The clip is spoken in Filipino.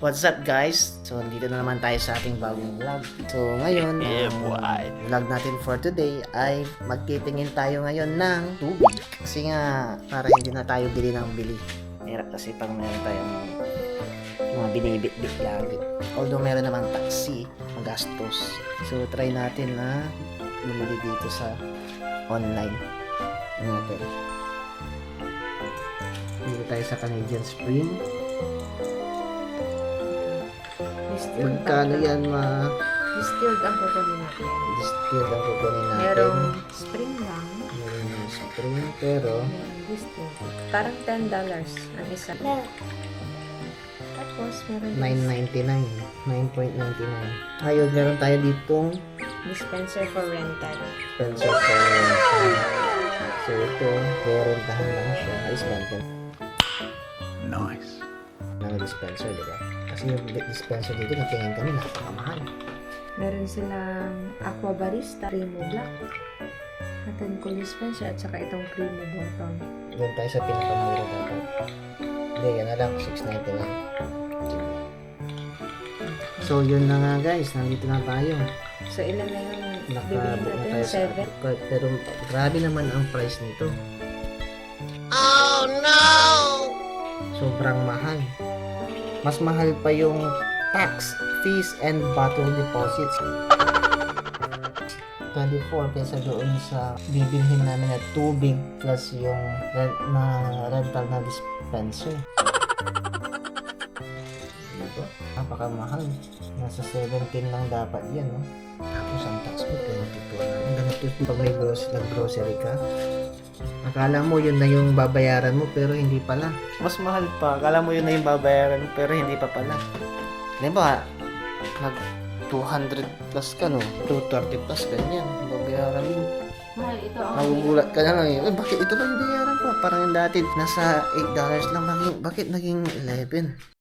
What's up guys? So, dito na naman tayo sa ating bagong vlog. So, ngayon, boy. vlog natin for today ay magtitingin tayo ngayon ng tubig. Kasi nga, para hindi na tayo bili ng bili. Hirap kasi pag meron tayong mga binibit-bit lagi. Although meron namang taxi, magastos. So, try natin na bumili dito sa online. Ano natin? Dito tayo sa Canadian Spring. Distilled Magkano ang- yan ma Distilled ang kukunin natin. distilled ang kukunin natin? Merong spring lang. Meron yung spring, pero Merong distilled. Parang $10 ang isa. Tapos, meron din 9.99. 9.99. Ayun, meron tayo ditong dispenser for rental. Spencer for rental. So ito, rerentahan lang siya. Ayos ba? Nice. Ng dispenser, di ba? Kasi yung di- dispenser dito, natingin kami, napakamahal. Meron silang Aqua Barista, Primo Black, Cotton Cool Dispenser, at saka itong Creamy Bottom. Doon tayo sa pinakamura dapat. Hindi, yan na lang, 6.99. So, yun na nga guys, nandito na tayo. So, ilan na yung Nakabook na tayo natin? sa 7? card. Pero grabe naman ang price nito. Sobrang mahal. Mas mahal pa yung tax, fees, and bottle deposits. 24 kaysa doon sa bibilhin namin na tubig plus yung rent na rental na dispenser. Diba? Napakamahal. Nasa 17 lang dapat yan, no? Tapos ang tax mo, 22 na. Ang ganito pag may nag-grocery ka. Akala mo yun na yung babayaran mo pero hindi pala. Mas mahal pa. Akala mo yun na yung babayaran mo pero hindi pa pala. Di ba? Nag 200 plus ka no? 230 plus ganyan. Babayaran mo. Mahal, ito ang Nagugulat ka na lang eh. Eh, bakit ito ba yung bayaran ko? Parang yung dati nasa $8 lang. Bakit, bakit naging 11?